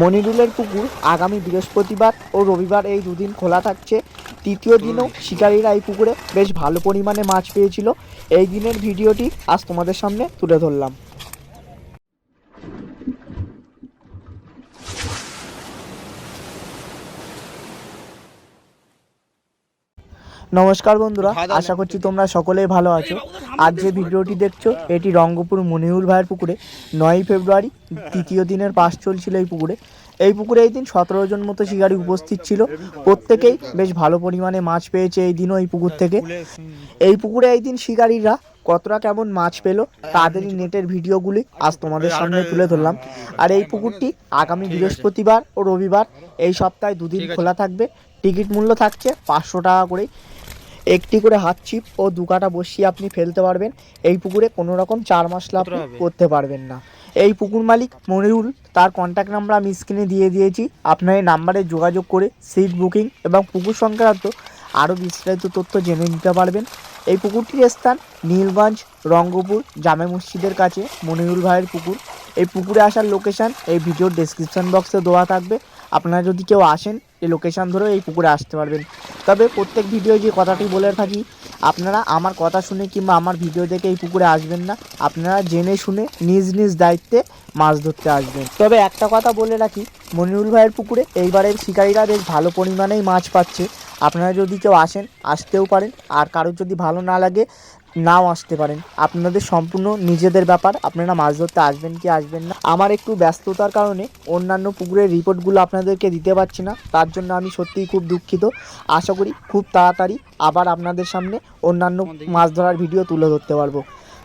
মনিরুলের পুকুর আগামী বৃহস্পতিবার ও রবিবার এই দুদিন খোলা থাকছে। তৃতীয় দিনও শিকারীরা এই পুকুরে বেশ ভালো পরিমাণে মাছ পেয়েছিল। এই দিনের ভিডিওটি আজ তোমাদের সামনে তুলে ধরলাম। নমস্কার বন্ধুরা আশা করছি তোমরা সকলেই ভালো আছো। আজ যে ভিডিওটি দেখছ এটি রঙ্গপুর মনিউল ভাইয়ের পুকুরে নয়ই ফেব্রুয়ারি তৃতীয় দিনের পাস চলছিল এই পুকুরে। এই পুকুরে এই দিন সতেরো জন মতো শিকারি উপস্থিত ছিল। প্রত্যেকেই বেশ ভালো পরিমাণে মাছ পেয়েছে এই দিনও এই পুকুর থেকে। এই পুকুরে এই দিন শিকারীরা কতটা কেমন মাছ পেল তাদেরই নেটের ভিডিওগুলি আজ তোমাদের সামনে তুলে ধরলাম। আর এই পুকুরটি আগামী বৃহস্পতিবার ও রবিবার এই সপ্তাহে দুদিন খোলা থাকবে। টিকিট মূল্য থাকছে পাঁচশো টাকা করে একটি করে হাত ছিপ ও দু কাটা বসিয়ে আপনি ফেলতে পারবেন। এই পুকুরে কোনো রকম চার মশলা আপনি করতে পারবেন না। এই পুকুর মালিক মনিরুল তার কন্ট্যাক্ট নাম্বার আমি স্ক্রিনে দিয়ে দিয়েছি। আপনার এই নাম্বারে যোগাযোগ করে সিট বুকিং এবং পুকুর সংক্রান্ত আরও বিস্তারিত তথ্য জেনে নিতে পারবেন। এই পুকুরটির স্থান নীলগঞ্জ রঙ্গপুর জামে মসজিদের কাছে মনিরুল ভাইয়ের পুকুর। এই পুকুরে আসার লোকেশান এই ভিডিওর ডেসক্রিপশন বক্সে দেওয়া থাকবে। আপনারা যদি কেউ আসেন এই লোকেশান ধরে এই পুকুরে আসতে পারবেন। তবে প্রত্যেক ভিডিও যে কথাটি বলে থাকি, আপনারা আমার কথা শুনে কিংবা আমার ভিডিও দেখে এই পুকুরে আসবেন না। আপনারা জেনে শুনে নিজ নিজ দায়িত্বে মাছ ধরতে আসবেন। তবে একটা কথা বলে রাখি, মনিরুল ভাইয়ের পুকুরে এইবারের শিকারীরা বেশ ভালো পরিমাণেই মাছ পাচ্ছে। আপনারা যদি কেউ আসেন, আসতেও পারেন। আর কারোর যদি ভালো না লাগে নাও আসতে পারেন। আপনাদের সম্পূর্ণ নিজেদের ব্যাপার। আপনারা মাছ ধরতে আসবেন কি আসবেন না। আমার একটু ব্যস্ততার কারণে অন্যান্য পুকুরের রিপোর্টগুলো আপনাদেরকে দিতে পারছি না। তার জন্য আমি সত্যিই খুব দুঃখিত। আশা করি খুব তাড়াতাড়ি আবার আপনাদের সামনে অন্যান্য মাছ ধরার ভিডিও তুলে ধরতে পারব।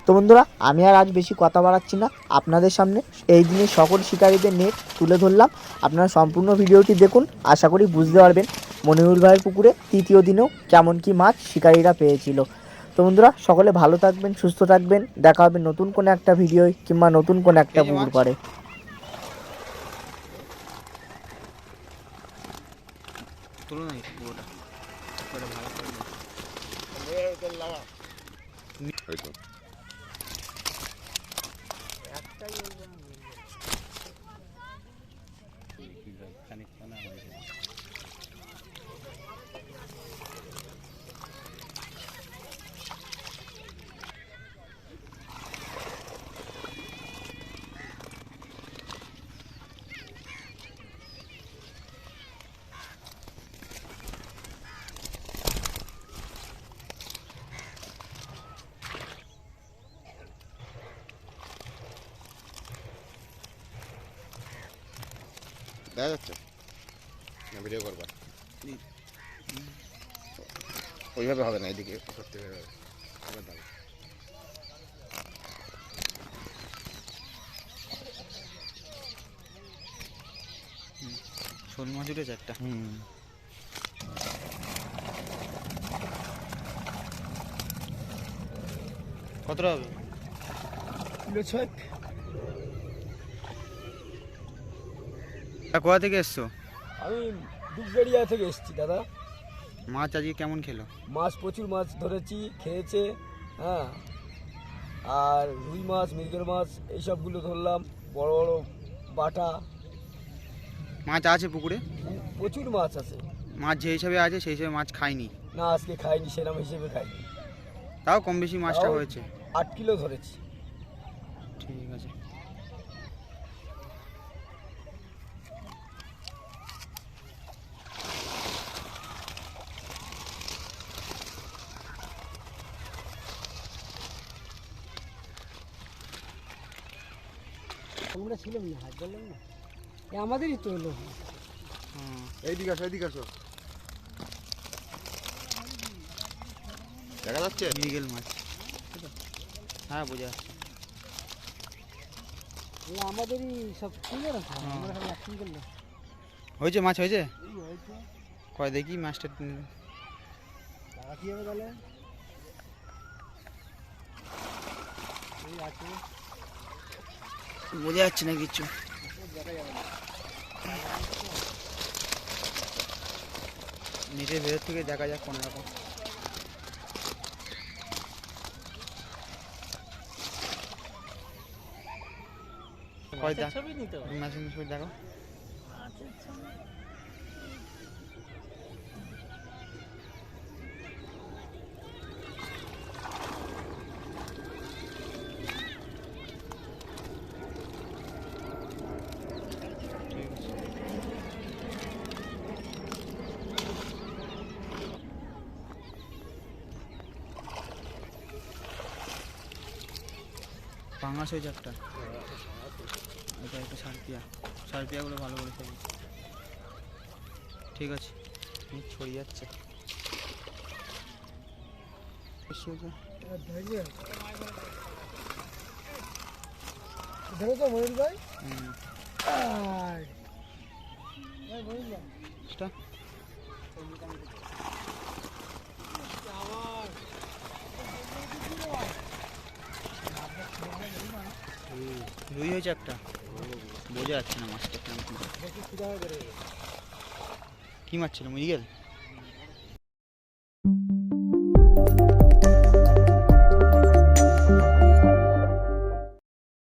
তো বন্ধুরা, আমি আর আজ বেশি কথা বাড়াচ্ছি না। আপনাদের সামনে এই দিনে সকল শিকারীদের নেট তুলে ধরলাম। আপনারা সম্পূর্ণ ভিডিওটি দেখুন। আশা করি বুঝতে পারবেন মনিরুল ভাইয়ের পুকুরে তৃতীয় দিনেও কেমন কি মাছ শিকারীরা পেয়েছিল। তো বন্ধুরা সকলে ভালো থাকবেন সুস্থ থাকবেন। দেখা হবে নতুন কোনো একটা ভিডিও কিংবা নতুন কোনো একটা পুকুর পাড়ে তুলো না একটু পুরোটা পুরোটা ভালো করে খানিকটা না হয়ে গেছে। দেখা যাচ্ছে? না ভিডিও করবা? ওইভাবে হবে না এদিকে। করতে হবে এবার দাও। শোল মাছ উঠেছে একটা? কতটা হবে? তা কোথা থেকে এসছো? আমি দুপবেড়িয়া থেকে এসেছি দাদা। মাছ আজকে কেমন খেলো? মাছ প্রচুর মাছ ধরেছি খেয়েছে হ্যাঁ। আর রুই মাছ মৃগেল মাছ এইসবগুলো ধরলাম বড় বড় বাটা। মাছ আছে পুকুরে? প্রচুর মাছ আছে। মাছ যে হিসাবে আছে সেই হিসাবে মাছ খাইনি। না আজকে খাইনি সেরকম হিসেবে খাইনি। তাও কম বেশি মাছটা হয়েছে। আট কিলো ধরেছি। ঠিক আছে। আমরা ছিলাম না হাত বললাম না। এ আমাদেরই তো হলো। এইদিকে আসো এইদিকে আসো। দেখা যাচ্ছে? মৃগেল মাছ। হ্যাঁ বোঝা যাচ্ছে। আমাদেরই সব হ্যাঁ। করল হয়েছে মাছ হয়েছে? কয় দেখি মাছটা কী হবে তাহলে? আছে। বোঝা যাচ্ছে না কিছু। নিজের ভেতর থেকে দেখা যাক কোনো রকম। কয় ছবি নিতে হবে। মেশিন ছবি দেখো ঠিক আছে পাঙাশ হয়েছে একটা। এটা একটা সারপিয়া। সারপিয়াগুলো ভালো করে খাবি ঠিক আছে। মুখ ছড়িয়ে যাচ্ছে। বেশি হয়েছে ধরো তো ময়ূর ভাই। হুম। সেটা হয়েছে একটা। বোঝা যাচ্ছে না মাছটা কি মারছিল ছিল মৃগেল?